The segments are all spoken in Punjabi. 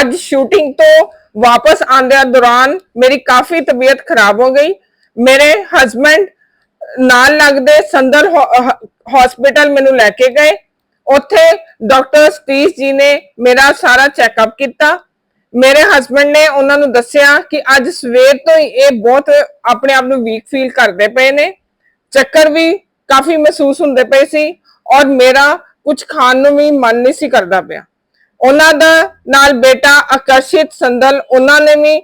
ਅੱਜ ਸ਼ੂਟਿੰਗ ਤੋਂ ਵਾਪਸ ਆਂਦਿਆਂ ਦੌਰਾਨ ਮੇਰੀ ਕਾਫੀ ਤਬੀਅਤ ਖਰਾਬ ਹੋ ਗਈ। ਮੇਰੇ ਹਸਬੰਡ ਨਾਲ ਲੱਗਦੇ ਸੰਦਲ ਹਸਪੀਟਲ ਮੈਨੂੰ ਲੈ ਕੇ ਗਏ। ਉੱਥੇ ਡਾਕਟਰ ਸਤੀਸ਼ ਜੀ ਨੇ ਮੇਰਾ ਸਾਰਾ ਚੈੱਕਅਪ ਕੀਤਾ। ਮੇਰੇ ਹਸਬੰਡ ਨੇ ਉਹਨਾਂ ਨੂੰ ਦੱਸਿਆ ਕਿ ਅੱਜ ਸਵੇਰ ਤੋਂ ਹੀ ਇਹ ਬਹੁਤ ਆਪਣੇ ਆਪ ਨੂੰ ਵੀਕ ਫੀਲ ਕਰਦੇ ਪਏ ਨੇ। ਚੱਕਰ ਵੀ ਕਾਫੀ ਮਹਿਸੂਸ ਹੁੰਦੇ ਪਏ ਸੀ ਔਰ ਮੇਰਾ ਕੁਝ ਖਾਣ ਨੂੰ ਵੀ ਮਨ ਨਹੀਂ ਸੀ ਕਰਦਾ ਪਿਆ। ਉਹਨਾਂ ਦਾ ਨਾਲ ਬੇਟਾ ਆਕਰਸ਼ਿਤ ਸੰਦਲ ਉਹਨਾਂ ਨੇ ਵੀ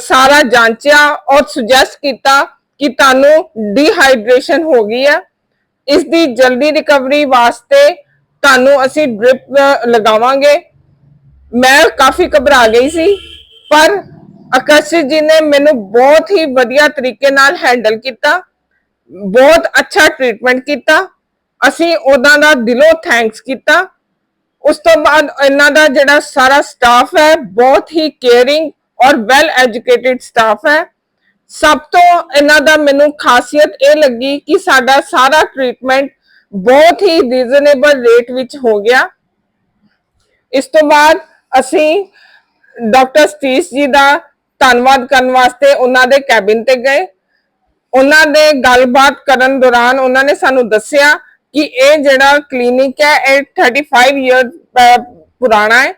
ਸਾਰਾ ਜਾਂਚਿਆ ਔਰ ਸੁਜੈਸਟ ਕੀਤਾ ਕਿ ਤੁਹਾਨੂੰ ਡੀਹਾਈਡਰੇਸ਼ਨ ਹੋ ਗਈ ਹੈ। ਇਸ ਦੀ ਜਲਦੀ ਰਿਕਵਰੀ ਵਾਸਤੇ ਤੁਹਾਨੂੰ ਅਸੀਂ ਡ੍ਰਿਪ ਲਗਾਵਾਂਗੇ। ਮੈਂ ਕਾਫੀ ਘਬਰਾ ਗਈ ਸੀ, ਪਰ ਆਕਰਸ਼ਿਤ ਜੀ ਨੇ ਮੈਨੂੰ ਬਹੁਤ ਹੀ ਵਧੀਆ ਤਰੀਕੇ ਨਾਲ ਹੈਂਡਲ ਕੀਤਾ, ਬਹੁਤ ਅੱਛਾ ਟ੍ਰੀਟਮੈਂਟ ਕੀਤਾ। ਅਸੀਂ ਉਹਨਾਂ ਦਾ ਦਿਲੋਂ ਥੈਂਕਸ ਕੀਤਾ। ਉਸ ਤੋਂ ਬਾਅਦ ਇਹਨਾਂ ਦਾ ਜਿਹੜਾ ਸਾਰਾ ਸਟਾਫ ਹੈ, ਬਹੁਤ ਹੀ ਕੇਅਰਿੰਗ ਔਰ ਵੈਲ ਐਜੂਕੇਟਿਡ ਸਟਾਫ ਹੈ। ਸਭ ਤੋਂ ਇਹਨਾਂ ਦਾ ਮੈਨੂੰ ਖਾਸੀਅਤ ਇਹ ਲੱਗੀ ਕਿ ਸਾਡਾ ਸਾਰਾ ਟ੍ਰੀਟਮੈਂਟ ਬਹੁਤ ਹੀ ਰੀਜ਼ਨੇਬਲ ਰੇਟ ਵਿੱਚ ਹੋ ਗਿਆ। ਇਸ ਤੋਂ ਬਾਅਦ ਅਸੀਂ ਡਾਕਟਰ ਸਤੀਸ਼ ਜੀ ਦਾ ਧੰਨਵਾਦ ਕਰਨ ਵਾਸਤੇ ਉਹਨਾਂ ਦੇ ਕੈਬਿਨ ਤੇ ਗਏ। ਉਹਨਾਂ ਦੇ ਗੱਲਬਾਤ ਕਰਨ ਦੌਰਾਨ ਉਹਨਾਂ ਨੇ ਸਾਨੂੰ ਦੱਸਿਆ ਕਿ ਇਹ ਜਿਹੜਾ ਕਲੀਨਿਕ ਹੈ ਇਹ 35 ਇਅਰ ਪੁਰਾਣਾ ਹੈ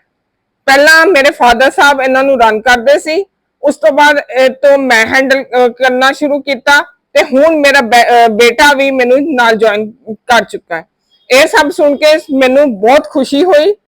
ਪਹਿਲਾਂ ਮੇਰੇ ਫਾਦਰ ਸਾਹਿਬ ਇਹਨਾਂ ਨੂੰ ਰਨ ਕਰਦੇ ਸੀ ਉਸ ਤੋਂ ਬਾਅਦ ਇਹ ਤੋਂ ਮੈਂ ਹੈਂਡਲ ਕਰਨਾ ਸ਼ੁਰੂ ਕੀਤਾ ਤੇ ਹੁਣ ਮੇਰਾ ਬੈ- ਬੇਟਾ ਵੀ ਮੈਨੂੰ ਨਾਲ ਜੁਆਇਨ ਕਰ ਚੁੱਕਾ ਹੈ ਇਹ ਸਭ ਸੁਣ ਕੇ ਮੈਨੂੰ ਬਹੁਤ ਖੁਸ਼ੀ ਹੋਈ